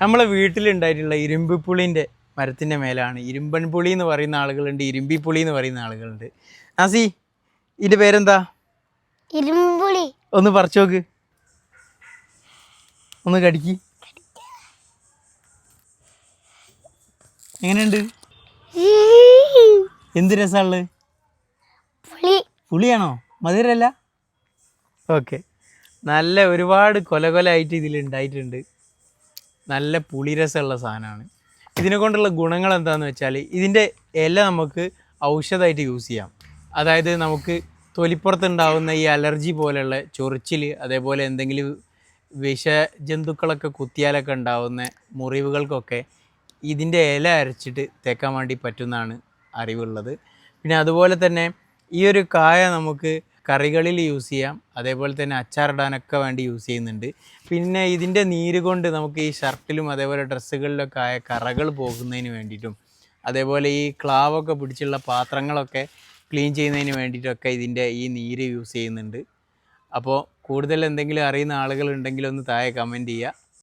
നമ്മളെ വീട്ടിലുണ്ടായിട്ടുള്ള ഇരുമ്പ് പുളിന്റെ മരത്തിന്റെ മേലാണ് ഇരുമ്പൻ പുളി എന്ന് പറയുന്ന ആളുകളുണ്ട് ഇരുമ്പി പുളി എന്ന് പറയുന്ന ആളുകളുണ്ട്. നാസി ഇതിന്റെ പേരെന്താ? ഇരുമ്പുളി ഒന്ന് പറിച്ചു നോക്ക്. ഒന്ന് കടിക്ക്. എങ്ങനെയുണ്ട്? എന്ത് രസമുള്ളത് പുളി. പുളിയാണോ? മധുരല്ല ഓക്കെ. നല്ല ഒരുപാട് കൊല കൊല ആയിട്ട് ഇതിൽ ഉണ്ടായിട്ടുണ്ട് നല്ല പുളിരസമുള്ള സാധനമാണ്. ഇതിനെ കൊണ്ടുള്ള ഗുണങ്ങൾ എന്താണെന്ന് വെച്ചാൽ ഇതിന്റെ ഇല നമുക്ക് ഔഷധമായിട്ട് യൂസ് ചെയ്യാം. അതായത് നമുക്ക് തൊലിപ്പുറത്തുണ്ടാവുന്ന ഈ അലർജി പോലെയുള്ള ചൊറിച്ചിൽ അതേപോലെ എന്തെങ്കിലും വിഷജന്തുക്കളൊക്കെ കുത്തിയാലൊക്കെ ഉണ്ടാവുന്ന മുറിവുകൾക്കൊക്കെ ഇതിന്റെ ഇല അരച്ചിട്ട് തേക്കാൻ വേണ്ടി പറ്റുന്നതാണ് അറിവുള്ളത്. പിന്നെ അതുപോലെ തന്നെ ഈ ഒരു കായ നമുക്ക് കറികളിൽ യൂസ് ചെയ്യാം. അതേപോലെ തന്നെ അച്ചാറിടാനൊക്കെ വേണ്ടി യൂസ് ചെയ്യുന്നുണ്ട്. പിന്നെ ഇതിന്റെ നീര് കൊണ്ട് നമുക്ക് ഈ ഷർട്ടിലും അതേപോലെ ഡ്രസ്സുകളിലൊക്കെ ആയ കറകൾ പോകുന്നതിന് വേണ്ടിയിട്ടും അതേപോലെ ഈ ക്ലാവൊക്കെ പിടിച്ചുള്ള പാത്രങ്ങളൊക്കെ ക്ലീൻ ചെയ്യുന്നതിന് വേണ്ടിയിട്ടൊക്കെ ഇതിന്റെ ഈ നീര് യൂസ് ചെയ്യുന്നുണ്ട്. അപ്പോൾ കൂടുതൽ എന്തെങ്കിലും അറിയുന്ന ആളുകൾ ഉണ്ടെങ്കിൽ ഒന്ന് താഴെ കമന്റ് ചെയ്യുക.